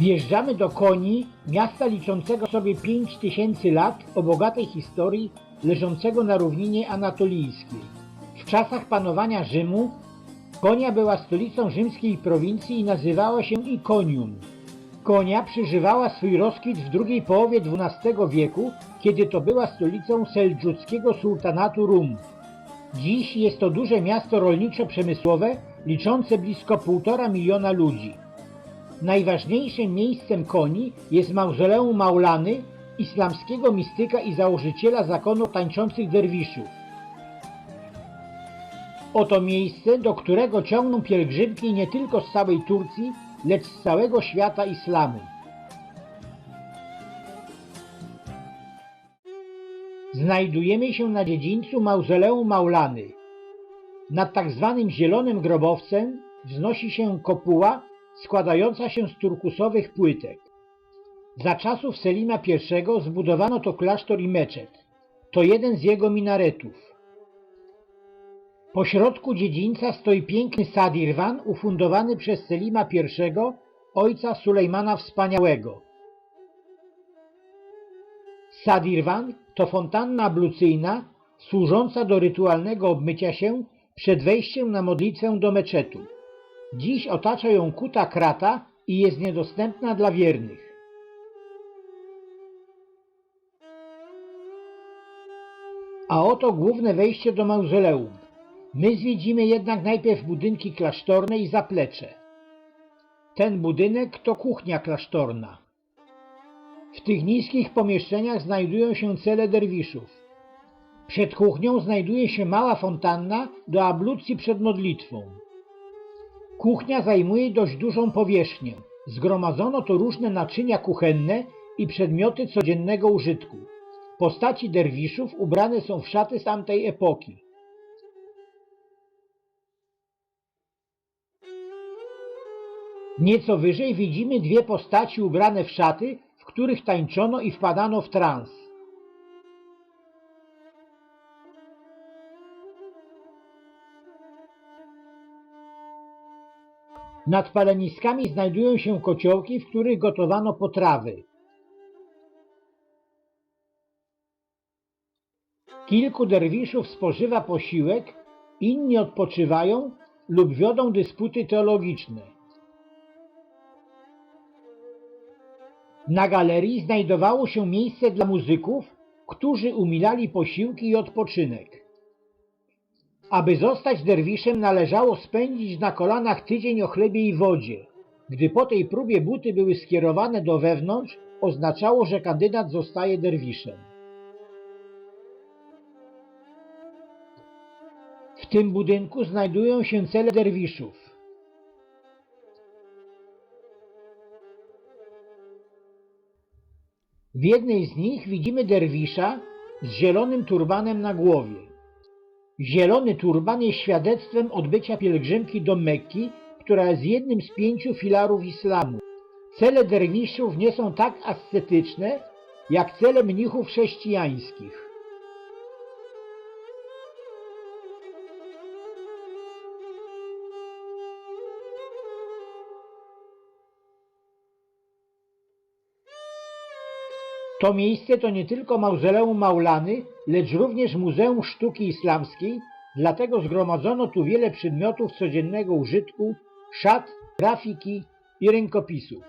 Wjeżdżamy do Koni, miasta liczącego sobie 5000 lat o bogatej historii, leżącego na równinie anatolijskiej. W czasach panowania Rzymu Konia była stolicą rzymskiej prowincji i nazywała się Ikonium. Konia przeżywała swój rozkwit w drugiej połowie XII wieku, kiedy to była stolicą seldżuckiego sultanatu Rum. Dziś jest to duże miasto rolniczo-przemysłowe, liczące blisko 1,5 miliona ludzi. Najważniejszym miejscem Koni jest mauzoleum Maulany, islamskiego mistyka i założyciela zakonu tańczących derwiszów. Oto miejsce, do którego ciągną pielgrzymki nie tylko z całej Turcji, lecz z całego świata islamu. Znajdujemy się na dziedzińcu mauzoleum Maulany. Nad tak zwanym zielonym grobowcem wznosi się kopuła składająca się z turkusowych płytek. Za czasów Selima I zbudowano to klasztor i meczet. To jeden z jego minaretów. Po środku dziedzińca stoi piękny sadirwan ufundowany przez Selima I, ojca Sulejmana Wspaniałego. Sadirwan to fontanna ablucyjna służąca do rytualnego obmycia się przed wejściem na modlitwę do meczetu. Dziś otacza ją kuta krata i jest niedostępna dla wiernych. A oto główne wejście do mauzoleum. My zwiedzimy jednak najpierw budynki klasztorne i zaplecze. Ten budynek to kuchnia klasztorna. W tych niskich pomieszczeniach znajdują się cele derwiszów. Przed kuchnią znajduje się mała fontanna do ablucji przed modlitwą. Kuchnia zajmuje dość dużą powierzchnię. Zgromadzono tu różne naczynia kuchenne i przedmioty codziennego użytku. Postaci derwiszów ubrane są w szaty z tamtej epoki. Nieco wyżej widzimy dwie postaci ubrane w szaty, w których tańczono i wpadano w trans. Nad paleniskami znajdują się kociołki, w których gotowano potrawy. Kilku derwiszów spożywa posiłek, inni odpoczywają lub wiodą dysputy teologiczne. Na galerii znajdowało się miejsce dla muzyków, którzy umilali posiłki i odpoczynek. Aby zostać derwiszem należało spędzić na kolanach tydzień o chlebie i wodzie. Gdy po tej próbie buty były skierowane do wewnątrz, oznaczało, że kandydat zostaje derwiszem. W tym budynku znajdują się cele derwiszów. W jednej z nich widzimy derwisza z zielonym turbanem na głowie. Zielony turban jest świadectwem odbycia pielgrzymki do Mekki, która jest jednym z pięciu filarów islamu. Cele derwiszów nie są tak ascetyczne, jak cele mnichów chrześcijańskich. To miejsce to nie tylko mauzoleum Maulany, lecz również Muzeum Sztuki Islamskiej, dlatego zgromadzono tu wiele przedmiotów codziennego użytku, szat, grafiki i rękopisów.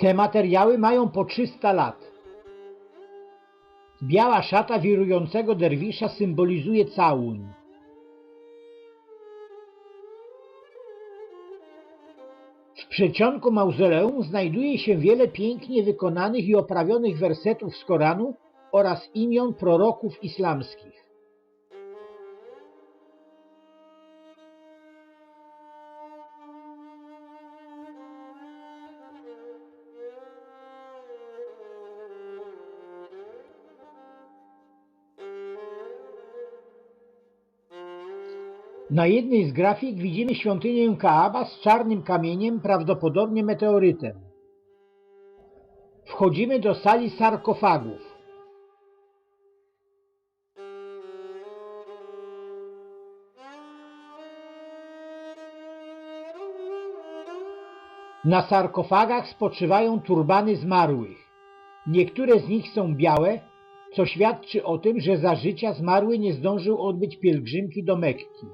Te materiały mają po 300 lat. Biała szata wirującego derwisza symbolizuje całuń. Przedsionku mauzoleum znajduje się wiele pięknie wykonanych i oprawionych wersetów z Koranu oraz imion proroków islamskich. Na jednej z grafik widzimy świątynię Kaaba z czarnym kamieniem, prawdopodobnie meteorytem. Wchodzimy do sali sarkofagów. Na sarkofagach spoczywają turbany zmarłych. Niektóre z nich są białe, co świadczy o tym, że za życia zmarły nie zdążył odbyć pielgrzymki do Mekki.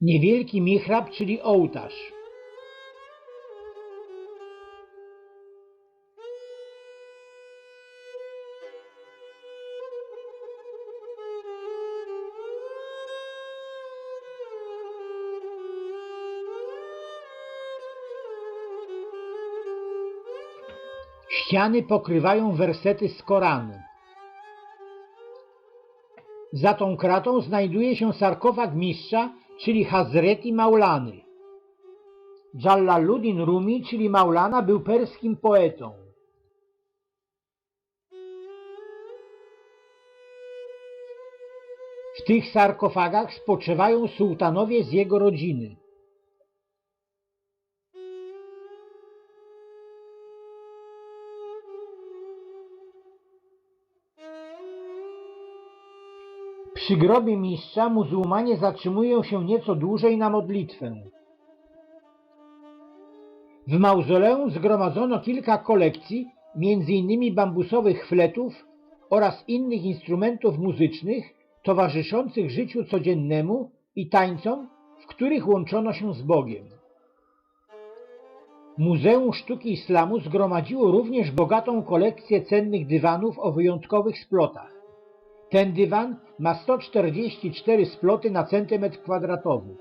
Niewielki mihrab, czyli ołtarz. Ściany pokrywają wersety z Koranu. Za tą kratą znajduje się sarkofag mistrza, czyli Hazreti Maulany. Jalaluddin Rumi, czyli Maulana, był perskim poetą. W tych sarkofagach spoczywają sułtanowie z jego rodziny. Przy grobie mistrza muzułmanie zatrzymują się nieco dłużej na modlitwę. W mauzoleum zgromadzono kilka kolekcji, m.in. bambusowych fletów oraz innych instrumentów muzycznych towarzyszących życiu codziennemu i tańcom, w których łączono się z Bogiem. Muzeum Sztuki Islamu zgromadziło również bogatą kolekcję cennych dywanów o wyjątkowych splotach. Ten dywan ma 144 sploty na centymetr kwadratowy.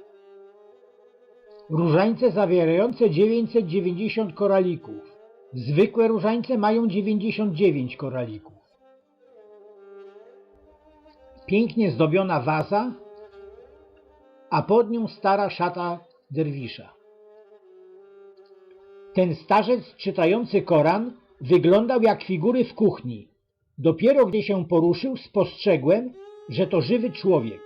Różańce zawierające 990 koralików. Zwykłe różańce mają 99 koralików. Pięknie zdobiona waza, a pod nią stara szata derwisza. Ten starzec czytający Koran wyglądał jak figury w kuchni. Dopiero gdy się poruszył, spostrzegłem, że to żywy człowiek.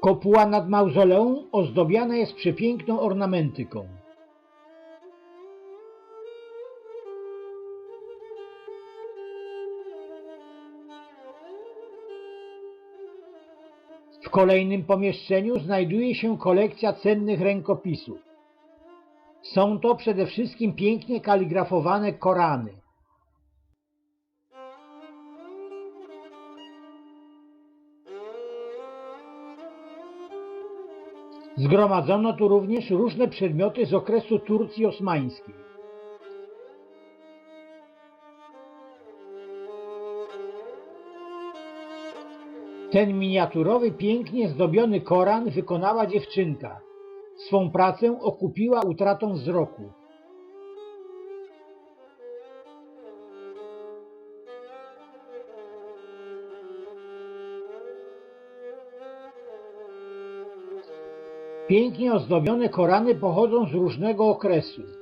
Kopuła nad mauzoleum ozdobiona jest przepiękną ornamentyką. W kolejnym pomieszczeniu znajduje się kolekcja cennych rękopisów. Są to przede wszystkim pięknie kaligrafowane Korany. Zgromadzono tu również różne przedmioty z okresu Turcji osmańskiej. Ten miniaturowy, pięknie zdobiony Koran wykonała dziewczynka. Swą pracę okupiła utratą wzroku. Pięknie ozdobione Korany pochodzą z różnego okresu.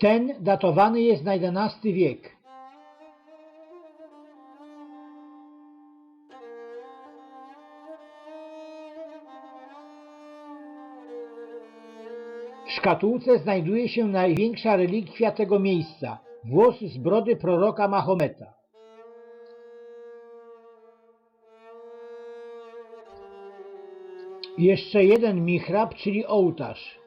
Ten datowany jest na XI wiek. W szkatułce znajduje się największa relikwia tego miejsca – włos z brody proroka Mahometa. Jeszcze jeden mihrab, czyli ołtarz.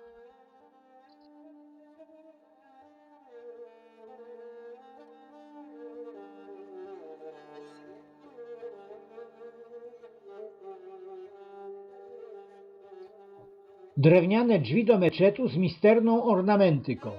Drewniane drzwi do meczetu z misterną ornamentyką.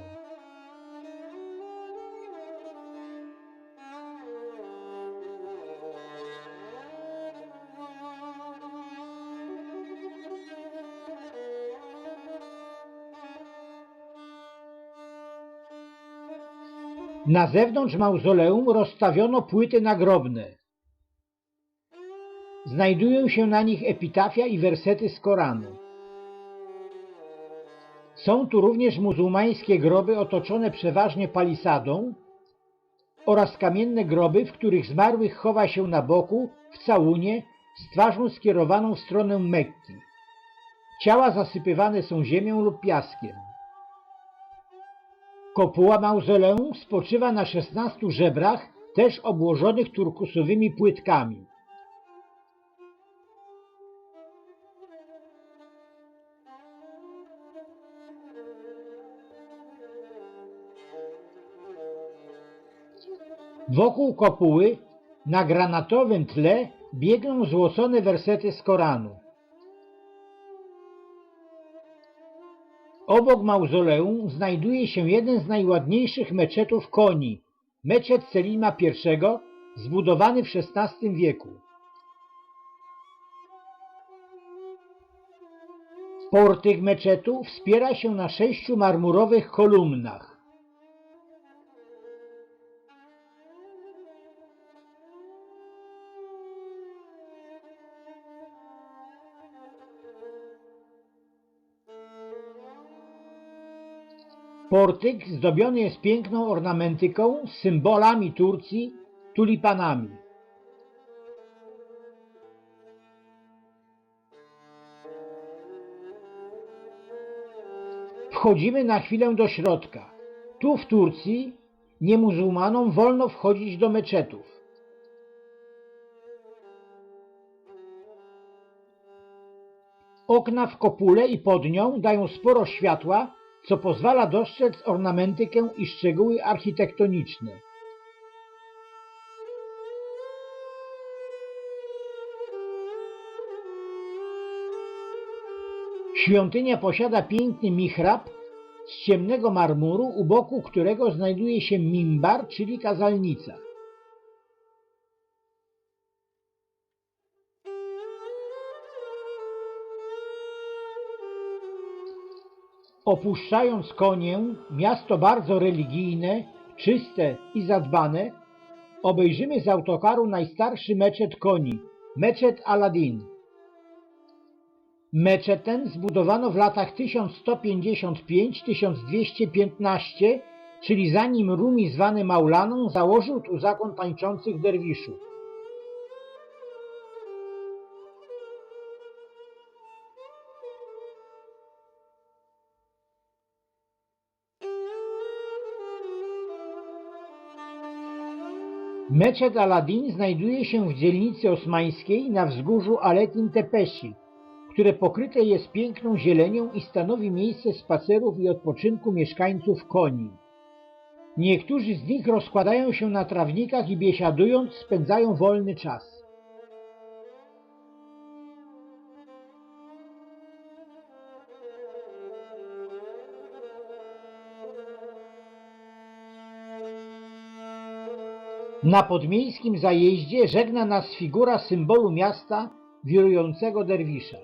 Na zewnątrz mauzoleum rozstawiono płyty nagrobne. Znajdują się na nich epitafia i wersety z Koranu. Są tu również muzułmańskie groby otoczone przeważnie palisadą oraz kamienne groby, w których zmarłych chowa się na boku, w całunie, z twarzą skierowaną w stronę Mekki. Ciała zasypywane są ziemią lub piaskiem. Kopuła mauzoleum spoczywa na 16 żebrach, też obłożonych turkusowymi płytkami. Wokół kopuły na granatowym tle biegną złocone wersety z Koranu. Obok mauzoleum znajduje się jeden z najładniejszych meczetów Koni, meczet Selima I, zbudowany w XVI wieku. Portyk meczetu wspiera się na sześciu marmurowych kolumnach. Portyk zdobiony jest piękną ornamentyką z symbolami Turcji, tulipanami. Wchodzimy na chwilę do środka. Tu w Turcji niemuzułmanom wolno wchodzić do meczetów. Okna w kopule i pod nią dają sporo światła, co pozwala dostrzec ornamentykę i szczegóły architektoniczne. Świątynia posiada piękny mihrab z ciemnego marmuru, u boku którego znajduje się mimbar, czyli kazalnica. Opuszczając konię, miasto bardzo religijne, czyste i zadbane, obejrzymy z autokaru najstarszy meczet koni, meczet Aladin. Meczet ten zbudowano w latach 1155-1215, czyli zanim Rumi zwany Maulaną założył tu zakon tańczących derwiszów. Meczet Aladin znajduje się w dzielnicy osmańskiej na wzgórzu Aletin Tepesi, które pokryte jest piękną zielenią i stanowi miejsce spacerów i odpoczynku mieszkańców koni. Niektórzy z nich rozkładają się na trawnikach i biesiadując spędzają wolny czas. Na podmiejskim zajeździe żegna nas figura symbolu miasta wirującego derwisza.